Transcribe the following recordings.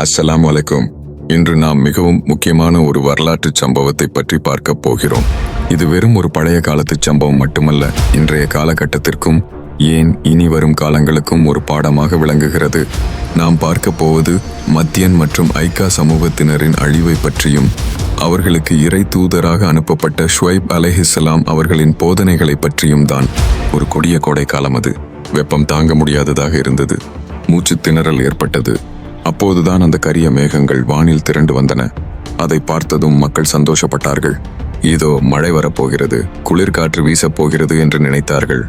அஸ்ஸலாம் வலைக்கும் இன்று நாம் மிகவும் முக்கியமான ஒரு வரலாற்று சம்பவத்தை பற்றி பார்க்க போகிறோம். இது வெறும் ஒரு பழைய காலத்து சம்பவம் மட்டுமல்ல இன்றைய காலகட்டத்திற்கும் ஏன் இனி வரும் காலங்களுக்கும் ஒரு பாடமாக விளங்குகிறது. நாம் பார்க்க போவது மத்தியன் மற்றும் ஐக்கா சமூகத்தினரின் அழிவை பற்றியும் அவர்களுக்கு இறை தூதராக அனுப்பப்பட்ட ஷுவைப் அலேஹிஸ்லாம் அவர்களின் போதனைகளை பற்றியும் தான். ஒரு கொடிய கோடைக்காலம் அது. வெப்பம் தாங்க முடியாததாக இருந்தது. மூச்சு திணறல் ஏற்பட்டது. அப்போதுதான் அந்த கரிய மேகங்கள் வானில் திரண்டு வந்தன. அதை பார்த்ததும் மக்கள் சந்தோஷப்பட்டார்கள். இதோ மழை வரப்போகிறது. குளிர்காற்று வீசப்போகிறது என்று நினைத்தார்கள்.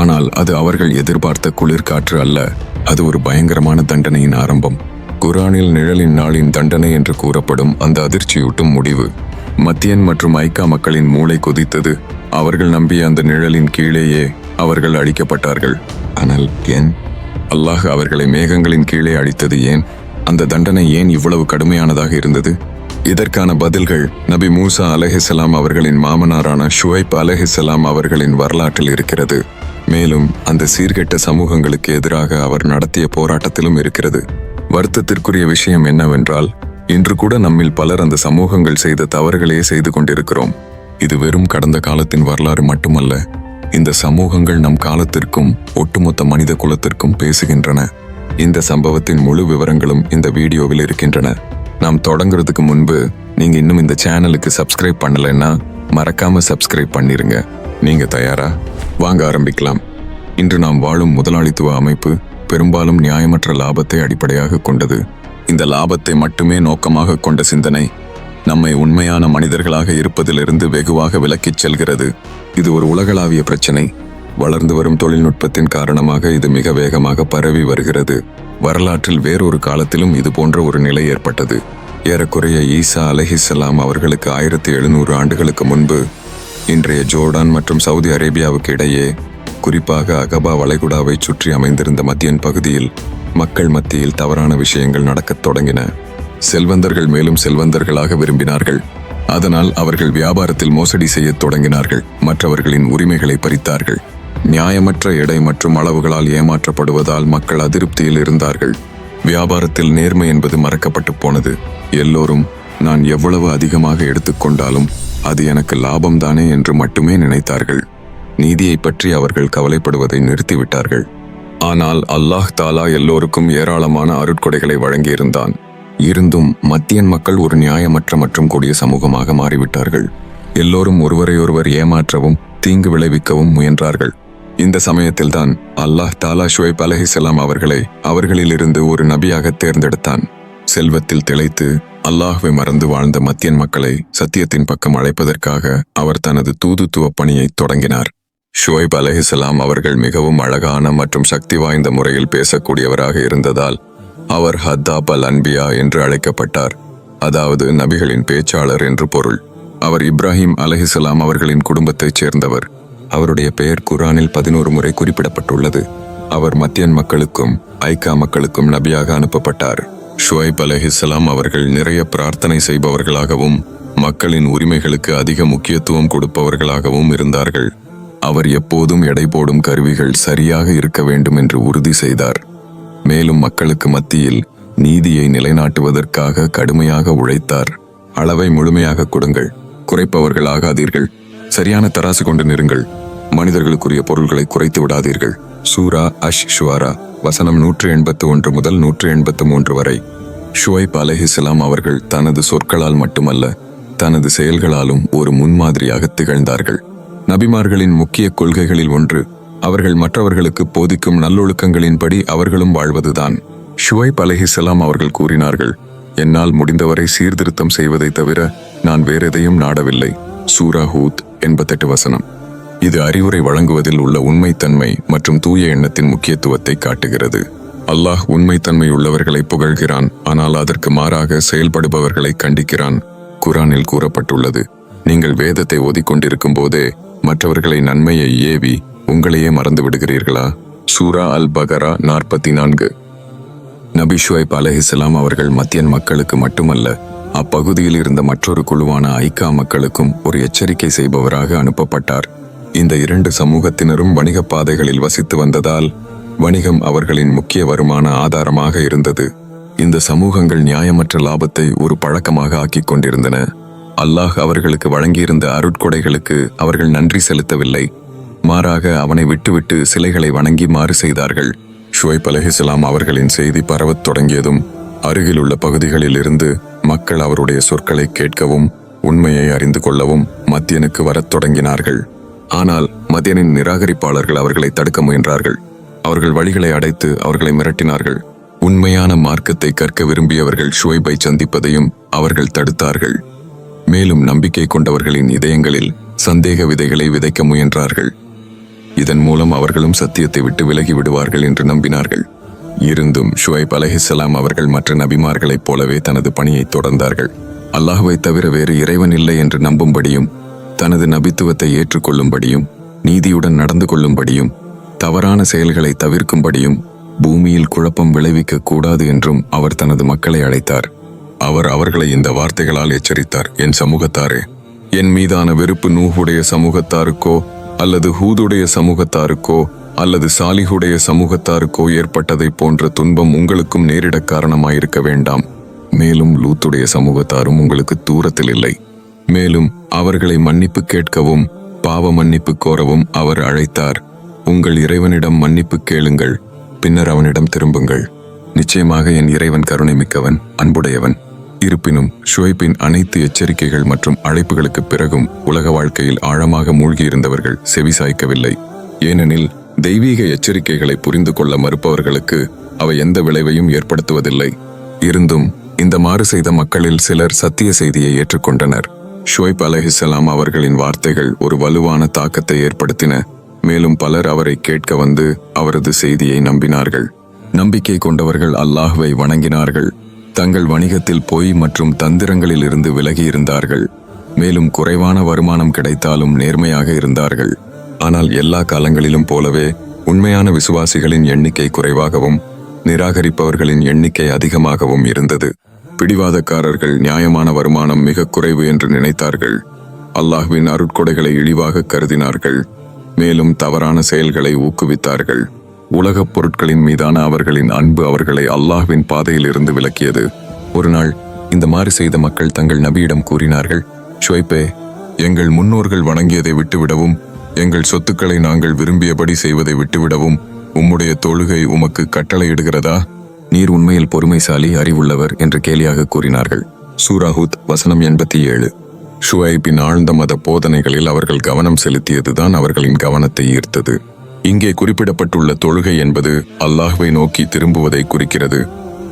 ஆனால் அது அவர்கள் எதிர்பார்த்த குளிர்காற்று அல்ல. அது ஒரு பயங்கரமான தண்டனையின் ஆரம்பம். குரானில் நிழலின் நாளின் தண்டனை என்று கூறப்படும் அந்த அதிர்ச்சியூட்டும் முடிவு. மத்தியன் மற்றும் ஐக்கா மக்களின் மூளை கொதித்தது. அவர்கள் நம்பிய அந்த நிழலின் கீழேயே அவர்கள் அழிக்கப்பட்டார்கள். ஆனால் ஏன்? அல்லாஹ் அவர்களை மேகங்களின் கீழே அழித்தது ஏன்? அந்த தண்டனை ஏன் இவ்வளவு கடுமையானதாக இருந்தது? இதற்கான பதில்கள் நபி மூசா அலஹிசலாம் அவர்களின் மாமனாரான ஷுவைப் அலஹிசலாம் அவர்களின் வரலாற்றில் இருக்கிறது. மேலும் அந்த சீர்கெட்ட சமூகங்களுக்கு எதிராக அவர் நடத்திய போராட்டத்திலும் இருக்கிறது. வருத்தத்திற்குரிய விஷயம் என்னவென்றால் இன்று கூட நம்மில் பலர் அந்த சமூகங்கள் செய்த தவறுகளையே செய்து கொண்டிருக்கிறோம். இது வெறும் கடந்த காலத்தின் வரலாறு மட்டுமல்ல இந்த சமூகங்கள் நம் காலத்திற்கும் ஒட்டுமொத்த மனித குலத்திற்கும் பேசுகின்றன. இந்த சம்பவத்தின் முழு விவரங்களும் இந்த வீடியோவில் இருக்கின்றன. நாம் தொடங்குறதுக்கு முன்பு நீங்க இன்னும் இந்த சேனலுக்கு சப்ஸ்கிரைப் பண்ணலைன்னா மறக்காம சப்ஸ்கிரைப் பண்ணிருங்க. நீங்க தயாரா? வாங்க ஆரம்பிக்கலாம். இன்று நாம் வாழும் முதலாளித்துவ அமைப்பு பெரும்பாலும் நியாயமற்ற லாபத்தை அடிப்படையாக கொண்டது. இந்த லாபத்தை மட்டுமே நோக்கமாக கொண்ட சிந்தனை நம்மை உண்மையான மனிதர்களாக இருப்பதிலிருந்து வெகுவாக விலக்கிச் செல்கிறது. இது ஒரு உலகளாவிய பிரச்சனை. வளர்ந்து வரும் தொழில்நுட்பத்தின் காரணமாக இது மிக வேகமாக பரவி வருகிறது. வரலாற்றில் வேறொரு காலத்திலும் இது போன்ற ஒரு நிலை ஏற்பட்டது. ஏறக்குறைய ஈசா அலஹிசலாம் அவர்களுக்கு ஆயிரத்தி எழுநூறு ஆண்டுகளுக்கு முன்பு இன்றைய ஜோர்டான் மற்றும் சவுதி அரேபியாவுக்கு இடையே குறிப்பாக அகபா வளைகுடாவை சுற்றி அமைந்திருந்த மத்தியன் பகுதியில் மக்கள் மத்தியில் தவறான விஷயங்கள் நடக்கத் தொடங்கின. செல்வந்தர்கள் மேலும் செல்வந்தர்களாக விரும்பினார்கள். அதனால் அவர்கள் வியாபாரத்தில் மோசடி செய்யத் தொடங்கினார்கள். மற்றவர்களின் உரிமைகளை பறித்தார்கள். நியாயமற்ற எடை மற்றும் அளவுகளால் ஏமாற்றப்படுவதால் மக்கள் அதிருப்தியில் இருந்தார்கள். வியாபாரத்தில் நேர்மை என்பது மறக்கப்பட்டு போனது. எல்லோரும் நான் எவ்வளவு அதிகமாக எடுத்துக்கொண்டாலும் அது எனக்கு லாபம்தானே என்று மட்டுமே நினைத்தார்கள். நீதியை பற்றி அவர்கள் கவலைப்படுவதை நிறுத்திவிட்டார்கள். ஆனால் அல்லாஹ் தாலா எல்லோருக்கும் ஏராளமான அருட்கொடைகளை வழங்கியிருந்தான். இருந்தும் மத்தியன் மக்கள் ஒரு நியாயமற்ற மற்றும் கொடிய சமூகமாக மாறிவிட்டார்கள். எல்லோரும் ஒருவரையொருவர் ஏமாற்றவும் தீங்கு விளைவிக்கவும் முயன்றார்கள். இந்த சமயத்தில்தான் அல்லாஹ் தாலா ஷுவைப் அலஹிசலாம் அவர்களை அவர்களிலிருந்து ஒரு நபியாக தேர்ந்தெடுத்தான். செல்வத்தில் திளைத்து அல்லாஹுவை மறந்து வாழ்ந்த மத்தியன் மக்களை சத்தியத்தின் பக்கம் அழைப்பதற்காக அவர் தனது தூதுத்துவ பணியை தொடங்கினார். ஷுவைப் அலஹிசலாம் அவர்கள் மிகவும் அழகான மற்றும் சக்தி வாய்ந்த முறையில் பேசக்கூடியவராக இருந்ததால் அவர் ஹத்தாப் அல் அன்பியா என்று அழைக்கப்பட்டார். அதாவது நபிகளின் பேச்சாளர் என்று பொருள். அவர் இப்ராஹிம் அலஹிசலாம் அவர்களின் குடும்பத்தைச் சேர்ந்தவர். அவருடைய பெயர் குரானில் பதினோரு முறை குறிப்பிடப்பட்டுள்ளது. அவர் மத்தியன் மக்களுக்கும் ஐக்கா மக்களுக்கும் நபியாக அனுப்பப்பட்டார். ஷுவைப் அலஹிஸ்லாம் அவர்கள் நிறைய பிரார்த்தனை செய்பவர்களாகவும் மக்களின் உரிமைகளுக்கு அதிக முக்கியத்துவம் கொடுப்பவர்களாகவும் இருந்தார்கள். அவர் எப்போதும் எடை போடும் கருவிகள் சரியாக இருக்க வேண்டும் என்று உறுதி செய்தார். மேலும் மக்களுக்கு மத்தியில் நீதியை நிலைநாட்டுவதற்காக கடுமையாக உழைத்தார். அளவை முழுமையாக கொடுங்கள். குறைப்பவர்கள் ஆகாதீர்கள். சரியான தராசு கொண்டு நிறுங்கள். மனிதர்களுக்குரிய பொருள்களை குறைத்து விடாதீர்கள். சூரா அஷ் ஷுவாரா வசனம் நூற்று எண்பத்து ஒன்று முதல் நூற்று எண்பத்து மூன்று வரை. ஷுவைப் அலஹிஸ்லாம் அவர்கள் தனது சொற்களால் மட்டுமல்ல தனது செயல்களாலும் ஒரு முன்மாதிரியாக திகழ்ந்தார்கள். நபிமார்களின் முக்கிய கொள்கைகளில் ஒன்று அவர்கள் மற்றவர்களுக்கு போதிக்கும் நல்லொழுக்கங்களின்படி அவர்களும் வாழ்வதுதான். ஷுவைப் அலஹிசலாம் அவர்கள் கூறினார்கள் என்னால் முடிந்தவரை சீர்திருத்தம் செய்வதை தவிர நான் வேறெதையும் நாடவில்லை. சூரா ஹூத் எண்பத்தெட்டு வசனம். இது அறிவுரை வழங்குவதில் உள்ள உண்மைத்தன்மை மற்றும் தூய எண்ணத்தின் முக்கியத்துவத்தை காட்டுகிறது. அல்லாஹ் உண்மைத்தன்மை உள்ளவர்களை புகழ்கிறான் ஆனால் அதற்கு மாறாக செயல்படுபவர்களை கண்டிக்கிறான். குரானில் கூறப்பட்டுள்ளது நீங்கள் வேதத்தை ஓதிக்கொண்டிருக்கும் போதே மற்றவர்களை நன்மையை ஏவி உங்களையே மறந்து விடுகிறீர்களா? சூரா அல் பகரா நாற்பத்தி நான்கு நபி ஷுவைப் அலஹிஸ்லாம் அவர்கள் மத்தியன் மக்களுக்கு மட்டுமல்ல அப்பகுதியில் இருந்த மற்றொரு குழுவான ஐக்கா மக்களுக்கும் ஒரு எச்சரிக்கை செய்பவராக அனுப்பப்பட்டார். இந்த இரண்டு சமூகத்தினரும் வணிக பாதைகளில் வசித்து வந்ததால் வணிகம் அவர்களின் முக்கிய வருமான ஆதாரமாக இருந்தது. இந்த சமூகங்கள் நியாயமற்ற லாபத்தை ஒரு பழக்கமாக ஆக்கிக் கொண்டிருந்தன. அல்லாஹ் அவர்களுக்கு வழங்கியிருந்த அருட்கொடைகளுக்கு அவர்கள் நன்றி செலுத்தவில்லை. மாறாக அவனை விட்டுவிட்டு சிலைகளை வணங்கி மாறு செய்தார்கள். ஷுவைப் அலஹிஸ்லாம் அவர்களின் செய்தி பரவத் தொடங்கியதும் அருகிலுள்ள பகுதிகளில் இருந்து மக்கள் அவருடைய சொற்களை கேட்கவும் உண்மையை அறிந்து கொள்ளவும் மத்தியனுக்கு வரத் தொடங்கினார்கள். ஆனால் மதியனின் நிராகரிப்பாளர்கள் அவர்களை தடுக்க முயன்றார்கள். அவர்கள் வழிகளை அடைத்து அவர்களை மிரட்டினார்கள். உண்மையான மார்க்கத்தை கற்க விரும்பியவர்கள் ஷுவைபை சந்திப்பதையும் அவர்கள் தடுத்தார்கள். மேலும் நம்பிக்கை கொண்டவர்களின் இதயங்களில் சந்தேக விதைகளை விதைக்க முயன்றார்கள். இதன் மூலம் அவர்களும் சத்தியத்தை விட்டு விலகி விடுவார்கள் என்று நம்பினார்கள். இருந்தும் ஷுவைப் அலைஹிஸ்ஸலாம் அவர்கள் மற்ற நபிமார்களைப் போலவே தனது பணியை தொடர்ந்தார்கள். அல்லாஹுவை தவிர வேறு இறைவன் இல்லை என்று நம்பும்படியும் தனது நபித்துவத்தை ஏற்றுக்கொள்ளும்படியும் நீதியுடன் நடந்து கொள்ளும்படியும் தவறான செயல்களை தவிர்க்கும்படியும் பூமியில் குழப்பம் விளைவிக்க கூடாது என்றும் அவர் தனது மக்களை அழைத்தார். அவர் அவர்களை இந்த வார்த்தைகளால் எச்சரித்தார் என் சமூகத்தாரே என் மீதான வெறுப்பு நூஹுடைய சமூகத்தாருக்கோ அல்லது ஹூதுடைய சமூகத்தாருக்கோ அல்லது சாலிஹுடைய சமூகத்தாருக்கோ ஏற்பட்டதைப் போன்ற துன்பம் உங்களுக்கும் நேரிட காரணமாயிருக்க வேண்டாம். மேலும் லூத்துடைய சமூகத்தாரும் உங்களுக்கு தூரத்தில் இல்லை. மேலும் அவர்களை மன்னிப்பு கேட்கவும் பாவ மன்னிப்பு கோரவும் அவர் அழைத்தார். உங்கள் இறைவனிடம் மன்னிப்பு கேளுங்கள். பின்னர் அவனிடம் திரும்புங்கள். நிச்சயமாக என் இறைவன் கருணை மிக்கவன் அன்புடையவன். இருப்பினும் ஷுவைப்பின் அனைத்து எச்சரிக்கைகள் மற்றும் அழைப்புகளுக்கு பிறகும் உலக வாழ்க்கையில் ஆழமாக மூழ்கியிருந்தவர்கள் செவிசாய்க்கவில்லை ஏனெனில் தெய்வீக எச்சரிக்கைகளை புரிந்து கொள்ள மறுப்பவர்களுக்கு அவை எந்த விளைவையும் ஏற்படுத்துவதில்லை. இருந்தும் இந்த மாறு செய்த மக்களில் சிலர் சத்திய செய்தியை ஏற்றுக்கொண்டனர். ஷோய்ப் அலஹிசலாம் அவர்களின் வார்த்தைகள் ஒரு வலுவான தாக்கத்தை ஏற்படுத்தின. மேலும் பலர் அவரை கேட்க வந்து அவரது செய்தியை நம்பினார்கள். நம்பிக்கை கொண்டவர்கள் அல்லாஹுவை வணங்கினார்கள். தங்கள் வணிகத்தில் பொய் மற்றும் தந்திரங்களில் இருந்து விலகி இருந்தார்கள். மேலும் குறைவான வருமானம் கிடைத்தாலும் நேர்மையாக இருந்தார்கள். ஆனால் எல்லா காலங்களிலும் போலவே உண்மையான விசுவாசிகளின் எண்ணிக்கை குறைவாகவும் நிராகரிப்பவர்களின் எண்ணிக்கை அதிகமாகவும் இருந்தது. பிடிவாதக்காரர்கள் நியாயமான வருமானம் மிக குறைவு என்று நினைத்தார்கள். அல்லாஹ்வின் அருட்கொடைகளை இழிவாக கருதினார்கள். மேலும் தவறான செயல்களை ஊக்குவித்தார்கள். உலகப் பொருட்களின் மீதான அவர்களின் அன்பு அவர்களை அல்லாஹ்வின் பாதையில் இருந்து விலக்கியது. ஒரு நாள் இந்த மாறு செய்த மக்கள் தங்கள் நபியிடம் கூறினார்கள் ஷுவைப்பே எங்கள் முன்னோர்கள் வணங்கியதை விட்டுவிடவும் எங்கள் சொத்துக்களை நாங்கள் விரும்பியபடி செய்வதை விட்டுவிடவும் உம்முடைய தொழுகை உமக்கு கட்டளையிடுகிறதா? நீர் உண்மையில் பொறுமைசாலி அறிவுள்ளவர் என்று கேலியாக கூறினார்கள். சூராஹூத் வசனம் எண்பத்தி ஏழு. ஷுவைபின் ஆழ்ந்த மத போதனைகளில் அவர்கள் கவனம் செலுத்தியதுதான் அவர்களின் கவனத்தை ஈர்த்தது. இங்கே குறிப்பிடப்பட்டுள்ள தொழுகை என்பது அல்லாஹ்வை நோக்கி திரும்புவதை குறிக்கிறது.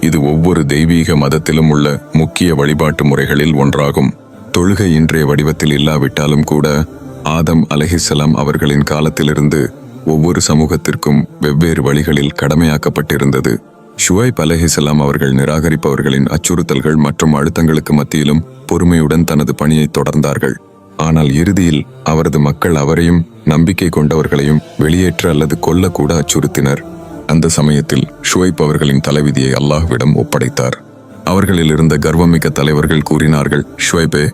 இது ஒவ்வொரு தெய்வீக மதத்திலும் உள்ள முக்கிய வழிபாட்டு முறைகளில் ஒன்றாகும். தொழுகை இன்றைய வடிவத்தில் இல்லாவிட்டாலும் கூட ஆதம் அலஹிசலாம் அவர்களின் காலத்திலிருந்து ஒவ்வொரு சமூகத்திற்கும் வெவ்வேறு வழிகளில் கடமையாக்கப்பட்டிருந்தது. ஷுவைப் அலஹிசலாம் அவர்கள் நிராகரிப்பவர்களின் அச்சுறுத்தல்கள் மற்றும் அழுத்தங்களுக்கு மத்தியிலும் பொறுமையுடன் தனது பணியை தொடர்ந்தார்கள். ஆனால் இறுதியில் அவரது மக்கள் அவரையும் நம்பிக்கை கொண்டவர்களையும் வெளியேற்ற அல்லது கொல்லக்கூட அச்சுறுத்தினர். அந்த சமயத்தில் ஷுவைப் அவர்களின் தலைவிதியை அல்லாஹ்விடம் ஒப்படைத்தார். அவர்களில் இருந்த கர்வமிக்க தலைவர்கள் கூறினார்கள் ஷுவைபே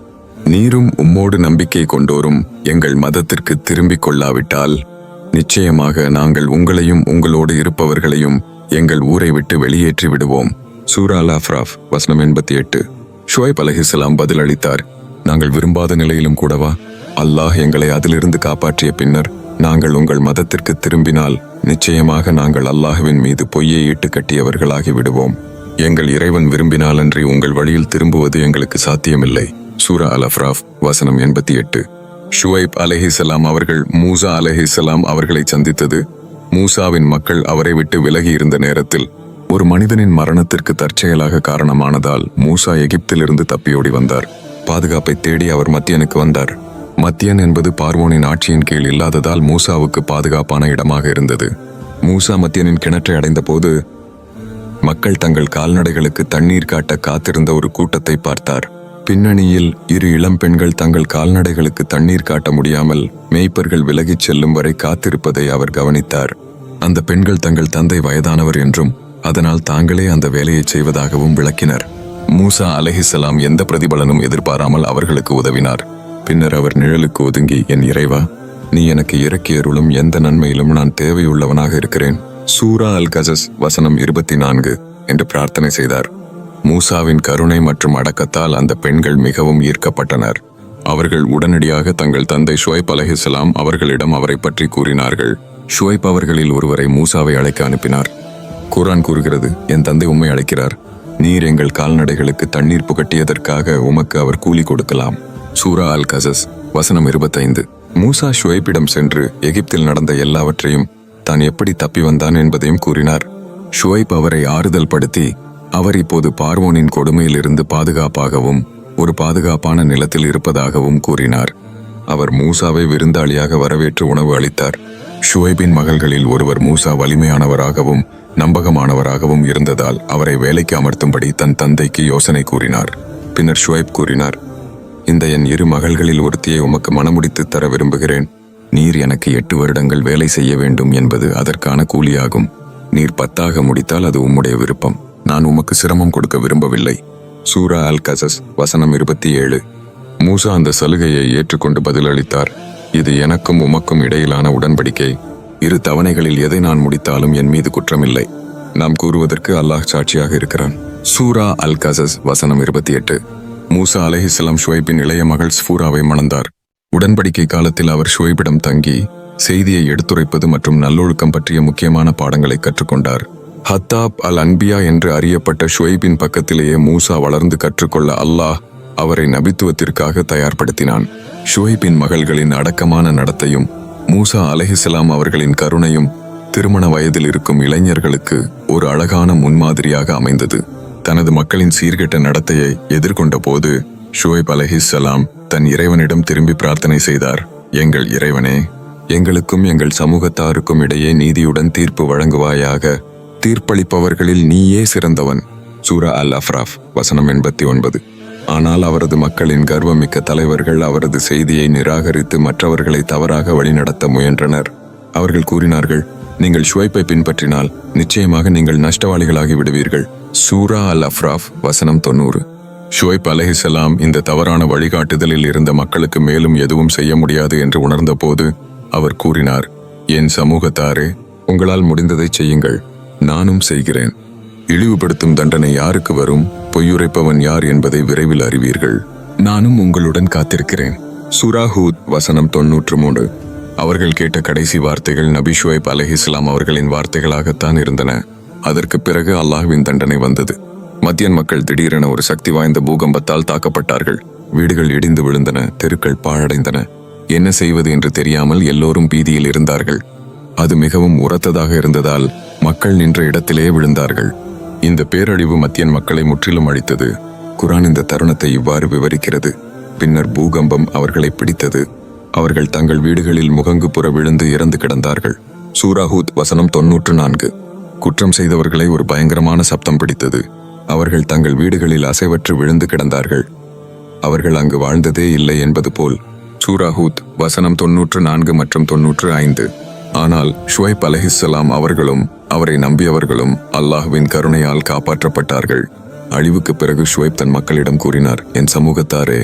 நீரும் உம்மோடு நம்பிக்கை கொண்டோரும் எங்கள் மதத்திற்கு திரும்பிக் கொள்ளாவிட்டால் நிச்சயமாக நாங்கள் உங்களையும் உங்களோடு இருப்பவர்களையும் எங்கள் ஊரை விட்டு வெளியேற்றி விடுவோம். சூரா லாஃப்ராஃப் அஃப்ராஃப் வசனம் எண்பத்தி எட்டு. ஷுவைப் அலஹிஸ்லாம் பதிலளித்தார் நாங்கள் விரும்பாத நிலையிலும் கூடவா? அல்லாஹ் எங்களை அதிலிருந்து காப்பாற்றிய பின்னர் நாங்கள் உங்கள் மதத்திற்கு திரும்பினால் நிச்சயமாக நாங்கள் அல்லாஹுவின் மீது பொய்யை இட்டு கட்டியவர்களாகி விடுவோம். எங்கள் இறைவன் விரும்பினாலன்றி உங்கள் வழியில் திரும்புவது எங்களுக்கு சாத்தியமில்லை. சூரா அலஃப்ராஃப் வசனம் எண்பத்தி எட்டு. ஷுவைப் அலஹிசலாம் அவர்கள் மூசா அலஹிசலாம் அவர்களை சந்தித்தது மூசாவின் மக்கள் அவரை விட்டு விலகி இருந்த நேரத்தில் ஒரு மனிதனின் மரணத்திற்கு தற்செயலாக காரணமானதால் மூசா எகிப்திலிருந்து தப்பியோடி வந்தார். பாதுகாப்பை தேடி அவர் மத்தியனுக்கு வந்தார். மத்தியன் என்பது பார்வோனின் ஆட்சியின் கீழ் இல்லாததால் மூசாவுக்கு பாதுகாப்பான இடமாக இருந்தது. மூசா மத்தியனின் கிணற்றை அடைந்தபோது மக்கள் தங்கள் கால்நடைகளுக்கு தண்ணீர் காட்ட காத்திருந்த ஒரு கூட்டத்தை பார்த்தார். பின்னணியில் இரு இளம் பெண்கள் தங்கள் கால்நடைகளுக்கு தண்ணீர் காட்ட முடியாமல் மேய்ப்பர்கள் விலகிச் செல்லும் வரை காத்திருப்பதை அவர் கவனித்தார். அந்த பெண்கள் தங்கள் தந்தை வயதானவர் என்றும் அதனால் தாங்களே அந்த வேலையை செய்வதாகவும் விளக்கினர். மூசா அலஹிசலாம் எந்த பிரதிபலனும் எதிர்பாராமல் அவர்களுக்கு உதவினார். பின்னர் அவர் நிழலுக்கு ஒதுங்கி என் இறைவா நீ எனக்கு இறக்கியருளும் எந்த நன்மையிலும் நான் தேவையுள்ளவனாக இருக்கிறேன். சூரா அல் கசஸ் வசனம் இருபத்தி நான்கு என்று பிரார்த்தனை செய்தார். மூசாவின் கருணை மற்றும் அடக்கத்தால் அந்த பெண்கள் மிகவும் ஈர்க்கப்பட்டனர். அவர்கள் உடனடியாக தங்கள் தந்தை ஷுவைப் அலைஹிஸ்ஸலாம் அவர்களிடம் அவரை பற்றி கூறினார்கள். ஷுவைப் அவர்களில் ஒருவரை மூசாவை அழைக்க அனுப்பினார். குரான் கூறுகிறது என் தந்தை உம்மை அழைக்கிறார். நீர் எங்கள் கால்நடைகளுக்கு தண்ணீர் புகட்டியதற்காக உமக்கு அவர் கூலி கொடுக்கலாம். சூரா அல் கசஸ் வசனம் இருபத்தைந்து. மூசா ஷுவைப்பிடம் சென்று எகிப்தில் நடந்த எல்லாவற்றையும் தான் எப்படி தப்பி வந்தான்? என்பதையும் கூறினார். ஷுவைப் அவரை ஆறுதல் படுத்தி அவர் இப்போது பார்வோனின் கொடுமையிலிருந்து பாதுகாப்பாகவும் ஒரு பாதுகாப்பான நிலத்தில் இருப்பதாகவும் கூறினார். அவர் மூசாவை விருந்தாளியாக வரவேற்று உணவு அளித்தார். ஷுவைபின் மகள்களில் ஒருவர் மூசா வலிமையானவராகவும் நம்பகமானவராகவும் இருந்ததால் அவரை வேலைக்கு அமர்த்தும்படி தன் தந்தைக்கு யோசனை கூறினார். பின்னர் ஷுவைப் கூறினார் இந்த என் இரு மகள்களில் ஒருத்தியை உமக்கு மனமுடித்து தர விரும்புகிறேன். நீர் எனக்கு எட்டு வருடங்கள் வேலை செய்ய வேண்டும் என்பது அதற்கான கூலியாகும். நீர் பத்தாக முடித்தால் அது உம்முடைய விருப்பம். நான் உமக்கு சிரமம் கொடுக்க விரும்பவில்லை. சூரா அல் கசஸ் வசனம் இருபத்தி ஏழு. மூசா அந்த சலுகையை ஏற்றுக்கொண்டு பதிலளித்தார். இது எனக்கும் உமக்கும் இடையிலான உடன்படிக்கை. இரு தவணைகளில் எதை நான் முடித்தாலும் என் மீது குற்றமில்லை. நாம் கூறுவதற்கு அல்லாஹ் சாட்சியாக இருக்கிறான். சூரா அல் கசஸ் வசனம் இருபத்தி எட்டு. மூசா அலஹிஸ்லாம் ஷுவைப்பின் இளைய மகள் ஸ்ஃபூராவை மணந்தார். உடன்படிக்கை காலத்தில் அவர் ஷுவைபிடம் தங்கி செய்தியை எடுத்துரைப்பது மற்றும் நல்லொழுக்கம் பற்றிய முக்கியமான பாடங்களை கற்றுக்கொண்டார். ஹத்தாப் அல் அன்பியா என்று அறியப்பட்ட ஷுவைபின் பக்கத்திலேயே மூசா வளர்ந்து கற்றுக்கொள்ள அல்லாஹ் அவரை நபித்துவத்திற்காக தயார்படுத்தினான். ஷுவைபின் மகள்களின் அடக்கமான நடத்தையும் மூசா அலஹிசலாம் அவர்களின் கருணையும் திருமண வயதில் இருக்கும் இளைஞர்களுக்கு ஒரு அழகான முன்மாதிரியாக அமைந்தது. தனது மக்களின் சீர்கெட்ட நடத்தையை எதிர்கொண்ட போது ஷுவைப் அலைஹிஸ்ஸலாம் தன் இறைவனிடம் திரும்பி பிரார்த்தனை செய்தார். எங்கள் இறைவனே எங்களுக்கும் எங்கள் சமூகத்தாருக்கும் இடையே நீதியுடன் தீர்ப்பு வழங்குவாயாக தீர்ப்பளிப்பவர்களில் நீயே சிறந்தவன். சூரா அல் அஃப்ராஃப் வசனம் எண்பத்தி ஒன்பது. ஆனால் அவரது மக்களின் கர்வமிக்க தலைவர்கள் அவரது செய்தியை நிராகரித்து மற்றவர்களை தவறாக வழிநடத்த முயன்றனர். அவர்கள் கூறினார்கள் நீங்கள் ஷுவைப்பை பின்பற்றினால் நிச்சயமாக நீங்கள் நஷ்டவாளிகளாகி விடுவீர்கள். சூரா அல் அஃப்ராஃப் வசனம் தொண்ணூறு. ஷுவைப் அலஹிசலாம் இந்த தவறான வழிகாட்டுதலில் இருந்த மக்களுக்கு மேலும் எதுவும் செய்ய முடியாது என்று உணர்ந்தபோது அவர் கூறினார் என் சமூகத்தாரே உங்களால் முடிந்ததை செய்யுங்கள். நானும் செய்கிறேன். இழிவுபடுத்தும் தண்டனை யாருக்கு வரும்? பொய்யுரைப்பவன் யார் என்பதை விரைவில் அறிவீர்கள். நானும் உங்களுடன் காத்திருக்கிறேன். சுராஹூத் வசனம் தொன்னூற்று மூன்று அவர்கள் கேட்ட கடைசி வார்த்தைகள் நபி ஷுவைப் அவர்களின் வார்த்தைகளாகத்தான் இருந்தன. அதற்கு பிறகு அல்லாஹ்வின் தண்டனை வந்தது. மத்தியன் மக்கள் திடீரென ஒரு சக்தி வாய்ந்த பூகம்பத்தால் தாக்கப்பட்டார்கள். வீடுகள் இடிந்து விழுந்தன தெருக்கள் பாழடைந்தன. என்ன செய்வது என்று தெரியாமல் எல்லோரும் பீதியில் இருந்தார்கள். அது மிகவும் உரத்ததாக இருந்ததால் மக்கள் நின்ற இடத்திலே விழுந்தார்கள். இந்த பேரழிவு மத்தியன் மக்களை முற்றிலும் அழித்தது. குரான் இந்த தருணத்தை இவ்வாறு விவரிக்கிறது. பின்னர் பூகம்பம் அவர்களை பிடித்தது. அவர்கள் தங்கள் வீடுகளில் முகங்கு புற விழுந்து இறந்து கிடந்தார்கள். சூராஹூத் வசனம் தொன்னூற்று நான்கு. குற்றம் செய்தவர்களை ஒரு பயங்கரமான சப்தம் பிடித்தது. அவர்கள் தங்கள் வீடுகளில் அசைவற்று விழுந்து கிடந்தார்கள். அவர்கள் அங்கு வாழ்ந்ததே இல்லை என்பது போல் சூராஹூத் வசனம் தொன்னூற்று நான்கு மற்றும் தொன்னூற்று ஐந்து. ஆனால் ஷுவைப் அலஹிஸ்ஸலாம் அவர்களும் அவரை நம்பியவர்களும் அல்லாஹ்வின் கருணையால் காப்பாற்றப்பட்டார்கள். அழிவுக்கு பிறகு ஷுவைப் தன் மக்களிடம் கூறினார் என் சமூகத்தாரே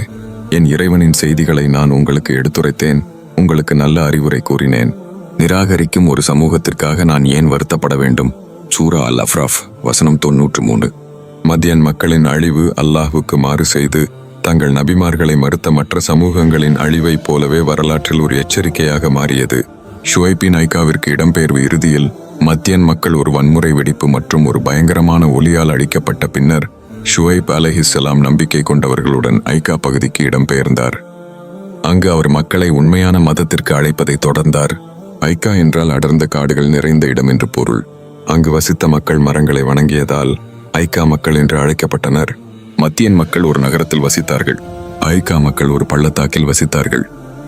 என் இறைவனின் செய்திகளை நான் உங்களுக்கு எடுத்துரைத்தேன் உங்களுக்கு நல்ல அறிவுரை கூறினேன். நிராகரிக்கும் ஒரு சமூகத்திற்காக நான் ஏன் வருத்தப்பட வேண்டும்? சூரா அல் அஃப்ராஃப் வசனம் தொன்னூற்று மூணு மத்தியன் மக்களின் அழிவு அல்லாஹுக்கு மாறு செய்து தங்கள் நபிமார்களை மறுத்த மற்ற சமூகங்களின் அழிவைப் போலவே வரலாற்றில் ஒரு எச்சரிக்கையாக மாறியது. ஷுவைபின் ஐக்காவிற்கு இடம்பெயர்வு இறுதியில் மத்தியன் மக்கள் ஒரு வன்முறை வெடிப்பு மற்றும் ஒரு பயங்கரமான ஒலியால் அழிக்கப்பட்ட பின்னர் ஷுவைப் அலஹிஸ்ஸலாம் நம்பிக்கை கொண்டவர்களுடன் ஐக்கா பகுதிக்கு இடம்பெயர்ந்தார். அங்கு அவர் மக்களை உண்மையான மதத்திற்கு அழைப்பதை தொடர்ந்தார். ஐக்கா என்றால் அடர்ந்த காடுகள் நிறைந்த இடம் என்று பொருள். அங்கு வசித்த மக்கள் மரங்களை வணங்கியதால் ஐக்கா மக்கள் என்று அழைக்கப்பட்டனர். மத்தியன் மக்கள் ஒரு நகரத்தில் வசித்தார்கள். ஐக்கா மக்கள் ஒரு பள்ளத்தாக்கில் வசித்தார்கள்.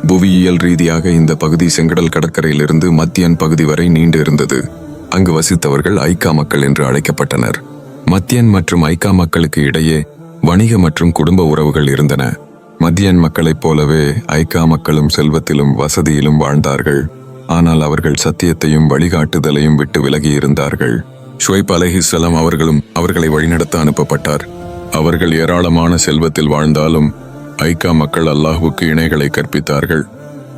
புவியியல் ரீதியாக இந்த பகுதி செங்கடல் கடற்கரையிலிருந்து மத்தியன் பகுதி வரை நீண்டு இருந்தது. அங்கு வசித்தவர்கள் ஐக்கா மக்கள் என்று அழைக்கப்பட்டனர். மத்தியன் மற்றும் ஐக்கா மக்களுக்கு இடையே வணிக மற்றும் குடும்ப உறவுகள் இருந்தன. மத்தியன் மக்களைப் போலவே ஐக்கா மக்களும் செல்வத்திலும் வசதியிலும் வாழ்ந்தார்கள். ஆனால் அவர்கள் சத்தியத்தையும் வழிகாட்டுதலையும் விட்டு விலகி இருந்தார்கள். ஷுவைப் அலைஹிஸ்ஸலாம் அவர்களும் அவர்களை வழிநடத்த அனுப்பப்பட்டார். அவர்கள் ஏராளமான செல்வத்தில் வாழ்ந்தாலும் ஐக்கா மக்கள் அல்லாஹுக்கு இணைகளை கற்பித்தார்கள்.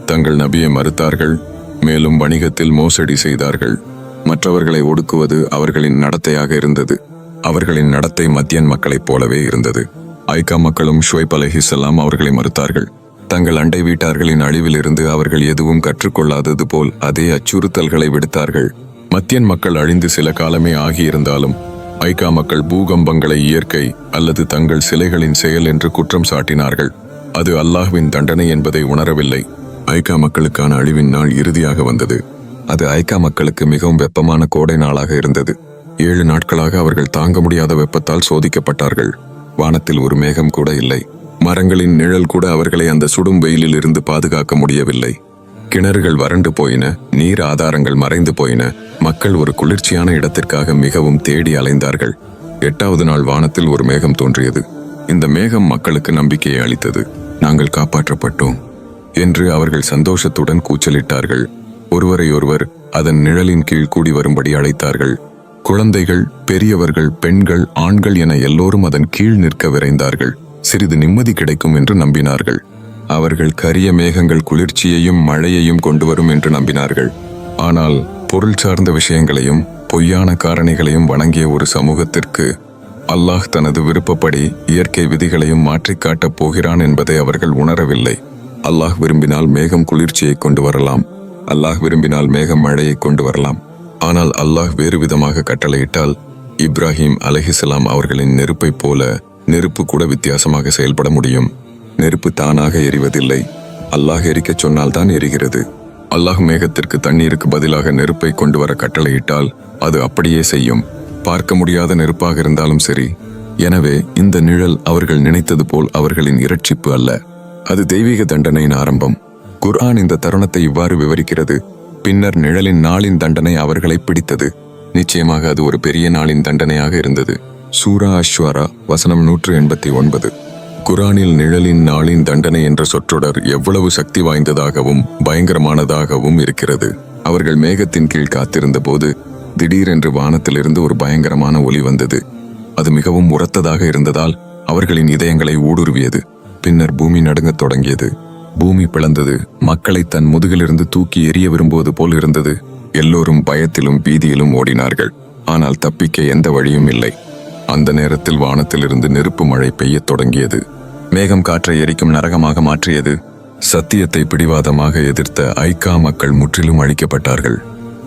தங்கள் நபியை மறுத்தார்கள். மேலும் வணிகத்தில் மோசடி செய்தார்கள். மற்றவர்களை ஒடுக்குவது அவர்களின் நடத்தையாக இருந்தது. அவர்களின் நடத்தை மத்தியன் மக்களைப் போலவே இருந்தது. ஐக்கா மக்களும் ஷுவைப் அலஹிசல்லாம் அவர்களை மறுத்தார்கள். தங்கள் அண்டை வீட்டார்களின் அழிவிலிருந்து அவர்கள் எதுவும் கற்றுக்கொள்ளாதது போல் அதே அச்சுறுத்தல்களை விடுத்தார்கள். மத்தியன் மக்கள் அழிந்து சில காலமே ஆகியிருந்தாலும் ஐக்கா மக்கள் பூகம்பங்களை இயற்கை அல்லது தங்கள் சிலைகளின் செயல் என்று குற்றம் சாட்டினார்கள். அது அல்லாஹ்வின் தண்டனை என்பதை உணரவில்லை. ஐக்கா மக்களுக்கான அழிவின் நாள் இறுதியாக வந்தது. அது ஐக்கா மக்களுக்கு மிகவும் வெப்பமான கோடை நாளாக இருந்தது. ஏழு நாட்களாக அவர்கள் தாங்க முடியாத வெப்பத்தால் சோதிக்கப்பட்டார்கள். வானத்தில் ஒரு மேகம் கூட இல்லை. மரங்களின் நிழல் கூட அவர்களை அந்த சுடும் வெயிலில் இருந்து பாதுகாக்க முடியவில்லை. கிணறுகள் வறண்டு போயின நீர் ஆதாரங்கள் மறைந்து போயின மக்கள் ஒரு குளிர்ச்சியான இடத்திற்காக மிகவும் தேடி அலைந்தார்கள். எட்டாவது நாள் வானத்தில் ஒரு மேகம் தோன்றியது. இந்த மேகம் மக்களுக்கு நம்பிக்கையை அளித்தது. நாங்கள் காப்பாற்றப்பட்டோம் என்று அவர்கள் சந்தோஷத்துடன் கூச்சலிட்டார்கள். ஒருவரையொருவர் அதன் நிழலின் கீழ் கூடி வரும்படி அழைத்தார்கள். குழந்தைகள் பெரியவர்கள் பெண்கள் ஆண்கள் என எல்லோரும் அதன் கீழ் நிற்க விரைந்தார்கள். சிறிது நிம்மதி கிடைக்கும் என்று நம்பினார்கள். அவர்கள் கரிய மேகங்கள் குளிர்ச்சியையும் மழையையும் கொண்டு வரும் என்று நம்பினார்கள். ஆனால் பொருள் சார்ந்த விஷயங்களையும் பொய்யான காரணிகளையும் வணங்கிய ஒரு சமூகத்திற்கு அல்லாஹ் தனது விருப்பப்படி இயற்கை விதிகளையும் மாற்றிக் காட்டப் போகிறான் என்பதை அவர்கள் உணரவில்லை. அல்லாஹ் விரும்பினால் மேகம் குளிர்ச்சியை கொண்டு வரலாம். அல்லாஹ் விரும்பினால் மேகம் மழையை கொண்டு வரலாம். ஆனால் அல்லாஹ் வேறு விதமாக கட்டளையிட்டால் இப்ராஹிம் அலஹிசலாம் அவர்களின் நெருப்பைப் போல நெருப்பு கூட வித்தியாசமாக செயல்பட முடியும். நெருப்பு தானாக எரிவதில்லை. அல்லாஹ் எரிக்கச் சொன்னால் தான் எரிகிறது. அல்லாஹ் மேகத்திற்கு தண்ணீருக்கு பதிலாக நெருப்பை கொண்டு வர கட்டளையிட்டால் அது அப்படியே செய்யும். பார்க்க முடியாத நெருப்பாக இருந்தாலும் சரி. எனவே இந்த நிழல் அவர்கள் நினைத்தது போல் அவர்களின் இரட்சிப்பு அல்ல. அது தெய்வீக தண்டனையின் ஆரம்பம். குர்ஆன் இந்த தருணத்தை இவ்வாறு விவரிக்கிறது. பின்னர் நிழலின் நாளின் தண்டனை அவர்களை பிடித்தது. நிச்சயமாக அது ஒரு பெரிய நாளின் தண்டனையாக இருந்தது. சூரா அஸ்வாரா வசனம் நூற்று எண்பத்தி ஒன்பது. குரானில் நிழலின் நாளின் தண்டனை என்ற சொற்றொடர் எவ்வளவு சக்தி வாய்ந்ததாகவும் பயங்கரமானதாகவும் இருக்கிறது. அவர்கள் மேகத்தின் கீழ் காத்திருந்த போது திடீரென்று வானத்திலிருந்து ஒரு பயங்கரமான ஒலி வந்தது. அது மிகவும் உரத்ததாக இருந்ததால் அவர்களின் இதயங்களை ஊடுருவியது. பின்னர் பூமி நடுங்கத் தொடங்கியது. பூமி பிளந்தது. மக்களை தன் முதுகிலிருந்து தூக்கி எறிய விரும்புவது போல் இருந்தது. எல்லோரும் பயத்திலும் பீதியிலும் ஓடினார்கள். ஆனால் தப்பிக்க எந்த வழியும் இல்லை. அந்த நேரத்தில் வானத்திலிருந்து நெருப்பு மழை பெய்யத் தொடங்கியது. மேகம் காற்றை எரிக்கும் நரகமாக மாற்றியது. சத்தியத்தை பிடிவாதமாக எதிர்த்த ஐக்கா மக்கள் முற்றிலும் அழிக்கப்பட்டார்கள்.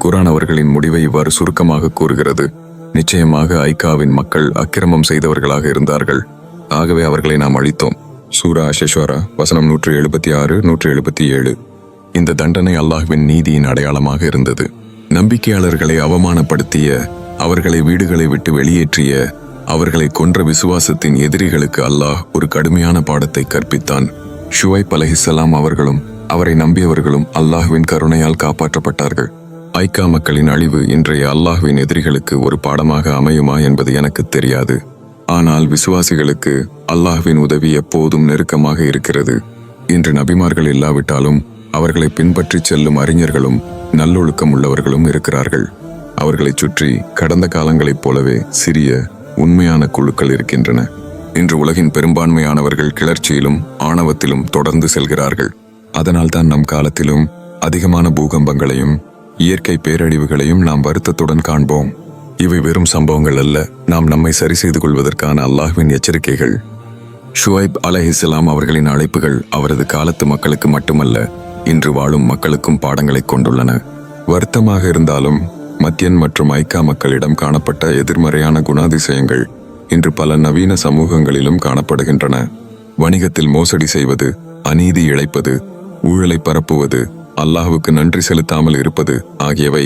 குரான் அவர்களின் முடிவை இவ்வாறு சுருக்கமாக கூறுகிறது. நிச்சயமாக ஐக்காவின் மக்கள் அக்கிரமம் செய்தவர்களாக இருந்தார்கள். ஆகவே அவர்களை நாம் அழித்தோம். சூரா அஷேஸ்வரா வசனம் நூற்று எழுபத்தி ஆறு நூற்று எழுபத்தி ஏழு இந்த தண்டனை அல்லாஹ்வின் நீதியின் அடையாளமாக இருந்தது. நம்பிக்கையாளர்களை அவமானப்படுத்திய அவர்களை வீடுகளை விட்டு வெளியேற்றிய அவர்களை கொன்ற விசுவாசத்தின் எதிரிகளுக்கு அல்லாஹ் ஒரு கடுமையான பாடத்தை கற்பித்தான். ஷுவைப் அலஹிசலாம் அவர்களும் அவரை நம்பியவர்களும் அல்லாஹ்வின் கருணையால் காப்பாற்றப்பட்டார்கள். ஐக்கா மக்களின் அழிவு இன்றைய அல்லாஹ்வின் எதிரிகளுக்கு ஒரு பாடமாக அமையுமா என்பது எனக்கு தெரியாது. ஆனால் விசுவாசிகளுக்கு அல்லாஹ்வின் உதவி எப்போதும் நெருக்கமாக இருக்கிறது. இன்று நபிமார்கள் இல்லாவிட்டாலும் அவர்களை பின்பற்றிச் செல்லும் அறிஞர்களும் நல்லொழுக்கம் உள்ளவர்களும் இருக்கிறார்கள். அவர்களைச் சுற்றி கடந்த காலங்களைப் போலவே சிறிய உண்மையான குழுக்கள் இருக்கின்றன. இன்று உலகின் பெரும்பான்மையானவர்கள் கிளர்ச்சியிலும் ஆணவத்திலும் தொடர்ந்து செல்கிறார்கள். அதனால்தான் நம் காலத்திலும் அதிகமான பூகம்பங்களையும் இயற்கை பேரழிவுகளையும் நாம் வருத்தத்துடன் காண்போம். இவை வெறும் சம்பவங்கள் அல்ல நாம் நம்மை சரி செய்து கொள்வதற்கான அல்லாஹ்வின் எச்சரிக்கைகள். ஷுவைப் அலஹிஸ்லாம் அவர்களின் அழைப்புகள் அவரது காலத்து மக்களுக்கு மட்டுமல்ல இன்று வாழும் மக்களுக்கும் பாடங்களை கொண்டுள்ளன. வருத்தமாக இருந்தாலும் மத்தியன் மற்றும் ஐக்கா மக்களிடம் காணப்பட்ட எதிர்மறையான குணாதிசயங்கள் இன்று பல நவீன சமூகங்களிலும் காணப்படுகின்றன. வணிகத்தில் மோசடி செய்வது அநீதி இழைப்பது ஊழலை பரப்புவது அல்லாஹுக்கு நன்றி செலுத்தாமல் இருப்பது ஆகியவை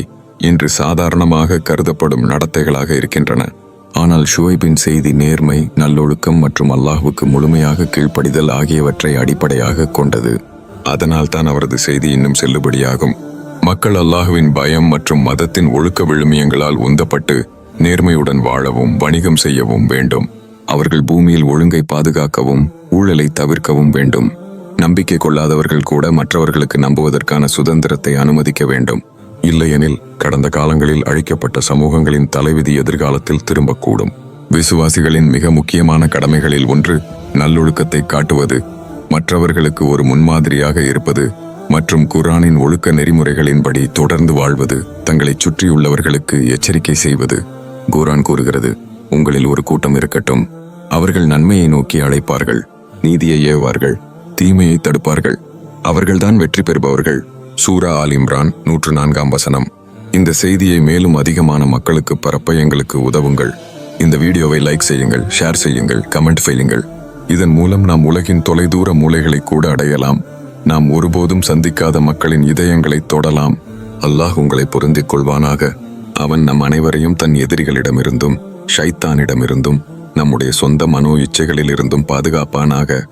இன்று சாதாரணமாக கருதப்படும் நடத்தைகளாக இருக்கின்றன. ஆனால் ஷுவைபின் செய்தி நேர்மை நல்லொழுக்கம் மற்றும் அல்லாஹுக்கு முழுமையாக கீழ்ப்படிதல் ஆகியவற்றை அடிப்படையாக கொண்டது. அதனால் தான் அவரது செய்தி இன்னும் செல்லுபடியாகும். மக்கள் அல்லாஹுவின் பயம் மற்றும் மதத்தின் ஒழுக்க விழுமியங்களால் உந்தப்பட்டு நேர்மையுடன் வாழவும் வணிகம் செய்யவும் வேண்டும். அவர்கள் பூமியில் ஒழுங்கை பாதுகாக்கவும் ஊழலை தவிர்க்கவும் வேண்டும். நம்பிக்கை கொள்ளாதவர்கள் கூட மற்றவர்களுக்கு நம்புவதற்கான சுதந்திரத்தை அனுமதிக்க வேண்டும். இல்லையெனில் கடந்த காலங்களில் அழிக்கப்பட்ட சமூகங்களின் தலைவிதி எதிர்காலத்தில் திரும்பக்கூடும். விசுவாசிகளின் மிக முக்கியமான கடமைகளில் ஒன்று நல்லொழுக்கத்தை காட்டுவது. மற்றவர்களுக்கு ஒரு முன்மாதிரியாக இருப்பது மற்றும் குர்ஆனின் ஒழுக்க நெறிமுறைகளின்படி தொடர்ந்து வாழ்வது தங்களைச் சுற்றியுள்ளவர்களுக்கு எச்சரிக்கை செய்வது குர்ஆன் கூறுகிறது. உங்களில் ஒரு கூட்டம் இருக்கட்டும். அவர்கள் நன்மையை நோக்கி அழைப்பார்கள் நீதியை ஏவார்கள் தீமையை தடுப்பார்கள். அவர்கள்தான் வெற்றி பெறுபவர்கள். சூரா ஆல் இம்ரான் நூற்று நான்காம் வசனம். இந்த செய்தியை மேலும் அதிகமான மக்களுக்கு பரப்ப எங்களுக்கு உதவுங்கள். இந்த வீடியோவை லைக் செய்யுங்கள் ஷேர் செய்யுங்கள் கமெண்ட் செய்யுங்கள். இதன் மூலம் நாம் உலகின் தொலைதூர மூலைகளை கூட அடையலாம். நாம் ஒருபோதும் சந்திக்காத மக்களின் இதயங்களை தொடலாம். அல்லாஹ் உங்களை பொருந்திக் கொள்வானாக. அவன் நம் அனைவரையும் தன் எதிரிகளிடமிருந்தும் ஷைத்தானிடமிருந்தும் நம்முடைய சொந்த மனோ இச்சைகளிலிருந்தும் பாதுகாப்பானாக.